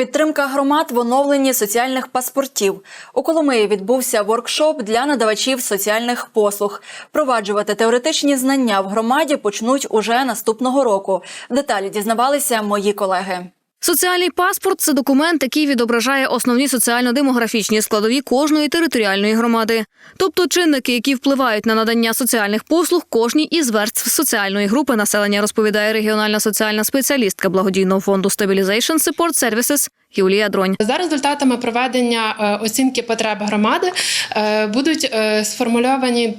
Підтримка громад в оновленні соціальних паспортів. У Коломиї відбувся воркшоп для надавачів соціальних послуг. Проваджувати теоретичні знання в громаді почнуть уже наступного року. Деталі дізнавалися мої колеги. Соціальний паспорт це документ, який відображає основні соціально-демографічні складові кожної територіальної громади, тобто чинники, які впливають на надання соціальних послуг кожній із верств соціальної групи населення, розповідає регіональна соціальна спеціалістка благодійного фонду Stabilization Support Services Юлія Дронь. За результатами проведення е, оцінки потреб громади е, будуть е, сформульовані.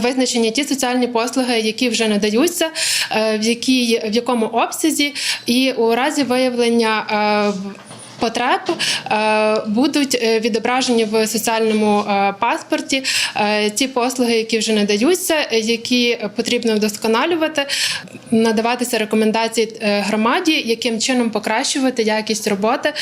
Визначені ті соціальні послуги, які вже надаються, е, в якій в якому обсязі, і у разі виявлення е, потреб будуть е, відображені в соціальному е, паспорті е, ті послуги, які вже надаються, які потрібно вдосконалювати, надаватися рекомендації громаді, яким чином покращувати якість роботи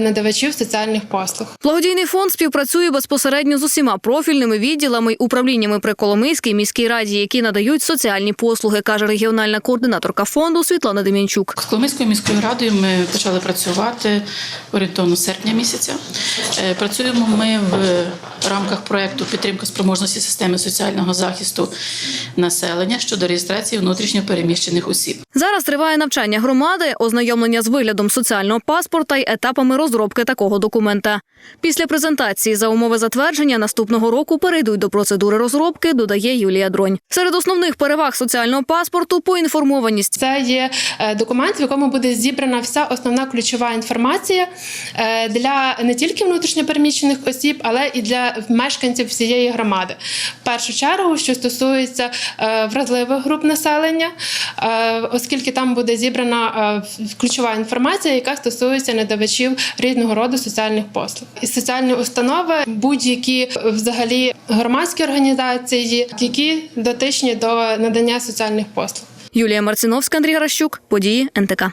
надавачів соціальних послуг. Благодійний фонд співпрацює безпосередньо з усіма профільними відділами й управліннями при Коломийській міській раді, які надають соціальні послуги, каже регіональна координаторка фонду Світлана Дем'янчук. З Коломийською міською радою ми почали працювати орієнтовно серпня місяця. Е, Працюємо ми в рамках проекту підтримка спроможності системи соціального захисту населення щодо реєстрації внутрішньо переміщених осіб. Зараз триває навчання громади, ознайомлення з виглядом соціального паспорта й етапами розробки такого документа. Після презентації за умови затвердження наступного року перейдуть до процедури розробки, додає Юлія Дронь. Серед основних переваг соціального паспорту поінформованість. Це є е, документ, в якому буде зібрана вся основна ключова інформація для не тільки внутрішньопереміщених осіб, але і для мешканців всієї громади. В першу чергу, що стосується е, вразливих груп населення, е, оскільки там буде зібрана е, ключова інформація, яка стосується надавачів різного роду соціальних послуг. І соціальні установи, будь-які е, взагалі громадські організації, які дотичні до надання соціальних послуг. Юлія Марціновська, Андрій Гращук, події НТК.